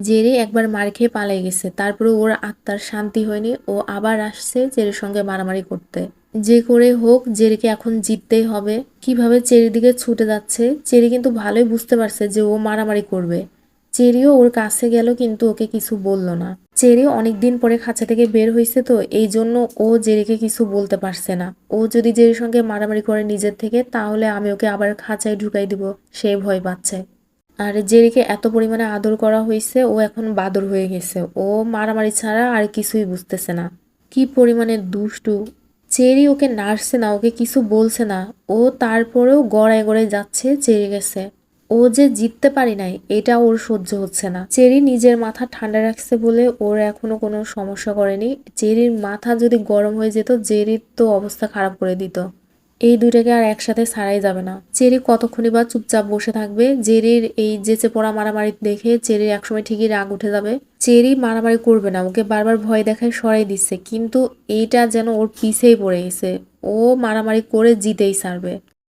Jerry একবার মার খেয়ে পালিয়ে গেছে। তারপরে ওর আত্মার শান্তি হয়নি ও আবার আসছে জেরির সঙ্গে মারামারি করতে। যে করে হোক, জেরিকে এখন জিততেই হবে। কীভাবে চেরির দিকে ছুটে যাচ্ছে, চেরি কিন্তু ভালোই বুঝতে পারছে যে ও মারামারি করবে। চেরিও ওর কাছে গেল কিন্তু ওকে কিছু বলল না। চেরি অনেকদিন পরে খাঁচা থেকে বের হয়েছে তো, এই জন্য ও জেরিকে কিছু বলতে পারছে না। ও যদি জেরির সঙ্গে মারামারি করে নিজের থেকে, তাহলে আমি ওকে আবার খাঁচায় ঢুকাই দিব, সে ভয় পাচ্ছে। আর জেরিকে এত পরিমাণে আদর করা হয়েছে, ও এখন বাদর হয়ে গেছে। ও মারামারি ছাড়া আর কিছুই বুঝতেছে না। কি পরিমাণে দুষ্টু। চেরি ওকে নাড়ছে না, ওকে কিছু বলছে না। ও তারপরেও গড়ায় গড়ায় যাচ্ছে চেরি গেছে ও যে জিততে পারি নাই, এটা ওর সহ্য হচ্ছে না। চেরি নিজের মাথা ঠান্ডা রাখছে বলে ওর এখনও কোনো সমস্যা করেনি। চেরির মাথা যদি গরম হয়ে যেত, জেরির তো অবস্থা খারাপ করে দিত। এই দুইটাকে আর একসাথে ছাড়াই যাবে না। চেরি কতক্ষণই বা চুপচাপ বসে থাকবে, জেরির এই যেচে পড়া মারামারি দেখে চেরির একসময় ঠিকই রাগ উঠে যাবে। চেরি মারামারি করবে না, ওকে বারবার ভয় দেখায় সরাই দিচ্ছে, কিন্তু এইটা যেন ওর পিছেই পড়ে গেছে। ও মারামারি করে জিতেই ছাড়বে।